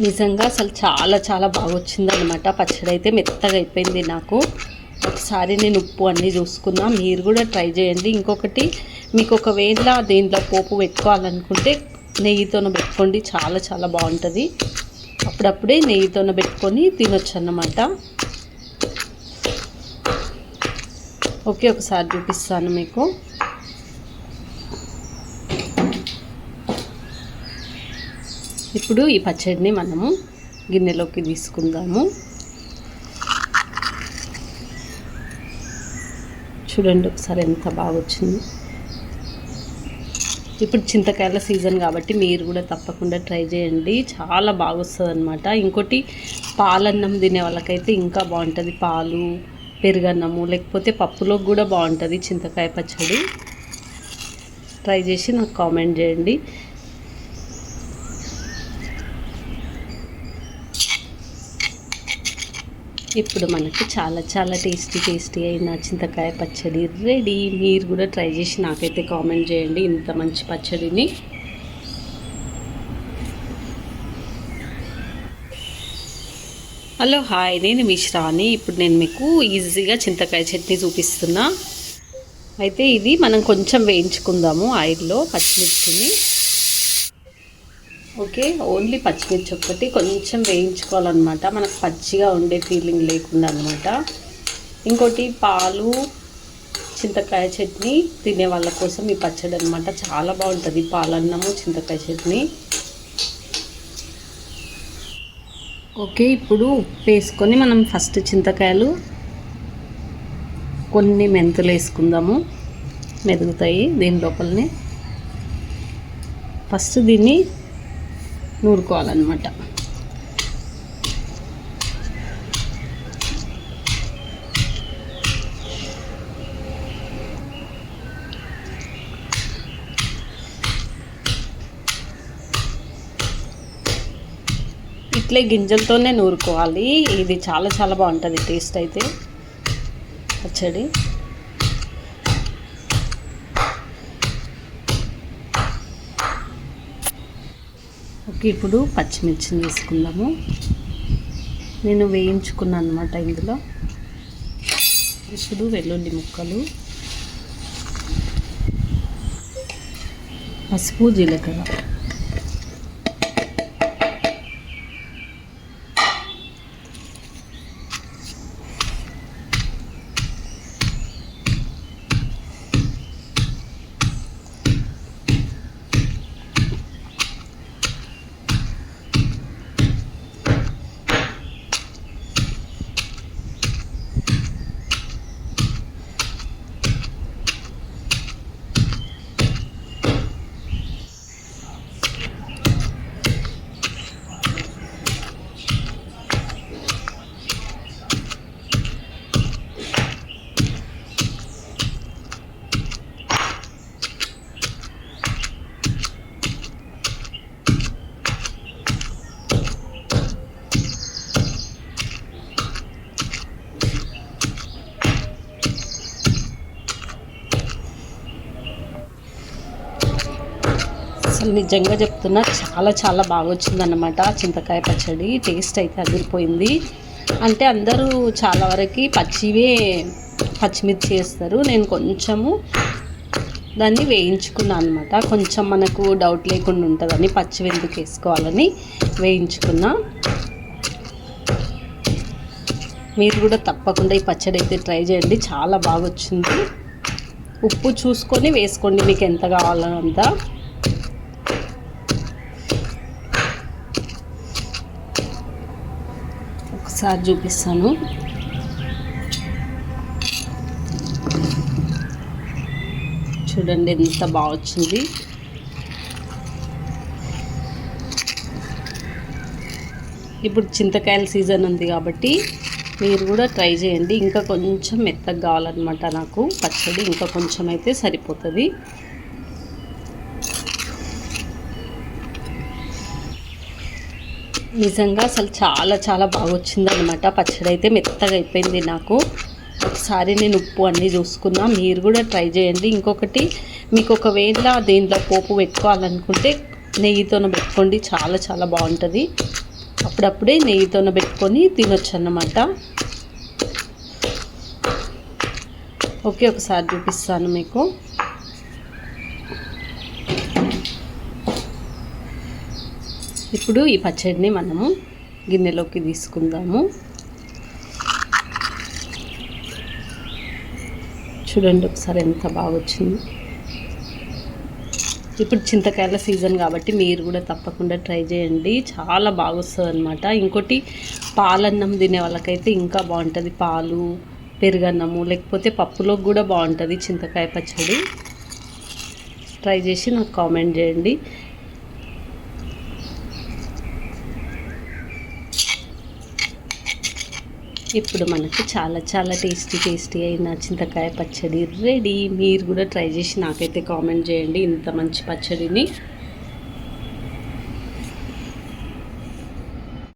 నిజంగా అసలు చాలా చాలా బాగా వచ్చిందనమాట పచ్చడి అయితే మెత్తగా అయిపోయింది నాకు. ఒకసారి నేను ఉప్పు అన్నీ చూసుకున్నా. మీరు కూడా ట్రై చేయండి. ఇంకొకటి మీకు ఒకవేళ దేంట్లో పోపు పెట్టుకోవాలనుకుంటే నెయ్యితోన పెట్టుకోండి. చాలా చాలా బాగుంటుంది. అప్పుడప్పుడే నెయ్యితోన పెట్టుకొని తినొచ్చు అన్నమాట ఓకే ఒకసారి చూపిస్తాను మీకు. ఇప్పుడు ఈ పచ్చడిని మనము గిన్నెలోకి తీసుకుందాము. చూడండి ఒకసారి ఎంత బాగా వచ్చింది. ఇప్పుడు చింతకాయల సీజన్ కాబట్టి మీరు కూడా తప్పకుండా ట్రై చేయండి. చాలా బాగా వస్తుంది అనమాట ఇంకోటి పాలన్నం తినే వాళ్ళకైతే ఇంకా బాగుంటుంది. పాలు పెరుగన్నము లేకపోతే పప్పులో కూడా బాగుంటుంది చింతకాయ పచ్చడి. ట్రై చేసి నాకు కామెంట్ చేయండి. ఇప్పుడు మనకు చాలా చాలా టేస్టీ టేస్టీ అయిన చింతకాయ పచ్చడి రెడీ. మీరు కూడా ట్రై చేసి నాకైతే కామెంట్ చేయండి ఇంత మంచి పచ్చడిని. Hello hi. నేను మిశ్రాని ఇప్పుడు నేను మీకు ఈజీగా చింతకాయ చట్నీ చూపిస్తున్నా. అయితే ఇది మనం కొంచెం వేయించుకుందాము ఆయిల్లో పచ్చిమిర్చిని. ఓకే ఓన్లీ పచ్చిమిర్చి ఒక్కటి. కొంచెం వేయించుకోవాలన్నమాట. మనకు పచ్చిగా ఉండే ఫీలింగ్ లేకుండా అనమాట ఇంకోటి పాలు చింతకాయ చట్నీ తినే వాళ్ళ కోసం ఈ పచ్చడి అనమాట చాలా బాగుంటుంది పాలన్నము చింతకాయ చట్నీ. ఓకే ఇప్పుడు ఉప్పు వేసుకొని మనం ఫస్ట్ చింతకాయలు కొన్ని మెంతులు వేసుకుందాము. మెదుగుతాయి దీని లోపలనే. ఫస్ట్ దీన్ని నూరుకోవాలన్నమాట. ఇట్లే గింజలతోనే నూరుకోవాలి. ఇది చాలా చాలా బాగుంటుంది టేస్ట్ అయితే. పచ్చడి. ఓకే ఇప్పుడు పచ్చిమిర్చిని వేసుకుందాము నేను వేయించుకున్నాను అనమాట ఇందులో. ఇప్పుడు వెల్లుల్లి ముక్కలు పసుపు జీలకర్ర. అసలు నిజంగా చెప్తున్నా చాలా చాలా బాగా వచ్చిందన్నమాట చింతకాయ పచ్చడి. టేస్ట్ అయితే అదిరిపోయింది. అంటే అందరూ చాలా వరకు పచ్చివే పచ్చిమిర్చి వేస్తారు. నేను కొంచెము దాన్ని వేయించుకున్నాను అనమాట కొంచెం మనకు డౌట్ లేకుండా ఉంటుందని పచ్చి ఎందుకు వేసుకోవాలని వేయించుకున్నా. మీరు కూడా తప్పకుండా ఈ పచ్చడి అయితే ట్రై చేయండి. చాలా బాగా వచ్చింది ఉప్పు చూసుకొని వేసుకోండి. మీకు ఎంత కావాలంత ఒకసారి చూపిస్తాను. చూడండి ఎంత బాగా వచ్చింది. ఇప్పుడు చింతకాయల సీజన్ ఉంది కాబట్టి మీరు కూడా ట్రై చేయండి. ఇంకా కొంచెం మెత్తగా కావాలన్నమాట నాకు. పచ్చడి ఇంకా కొంచెం అయితే సరిపోతుంది. నిజంగా అసలు చాలా చాలా బాగా వచ్చిందనమాట పచ్చడి అయితే మెత్తగా అయిపోయింది నాకు. ఒకసారి నేను ఉప్పు అన్నీ చూసుకున్నా. మీరు కూడా ట్రై చేయండి. ఇంకొకటి మీకు ఒకవేళ దేంట్లో పోపు పెట్టుకోవాలనుకుంటే నెయ్యితోన పెట్టుకోండి. చాలా చాలా బాగుంటుంది. అప్పుడప్పుడే నెయ్యితోన పెట్టుకొని తినొచ్చు అన్నమాట ఓకే ఒకసారి చూపిస్తాను మీకు. ఇప్పుడు ఈ పచ్చడిని మనము గిన్నెలోకి తీసుకుందాము. చూడండి ఒకసారి ఎంత బాగా వచ్చింది ఇప్పుడు చింతకాయల సీజన్ కాబట్టి మీరు కూడా తప్పకుండా ట్రై చేయండి. చాలా బాగా వస్తుంది అనమాట ఇంకోటి పాలన్నం తినే వాళ్ళకైతే ఇంకా బాగుంటుంది. పాలు పెరుగన్నము లేకపోతే పప్పులోకి కూడా బాగుంటుంది చింతకాయ పచ్చడి. ట్రై చేసి నాకు కామెంట్ చేయండి. ఇప్పుడు మనకు చాలా చాలా టేస్టీ టేస్టీ అయిన చింతకాయ పచ్చడి రెడీ మీరు కూడా ట్రై చేసి నాకైతే కామెంట్ చేయండి. ఇంత మంచి పచ్చడిని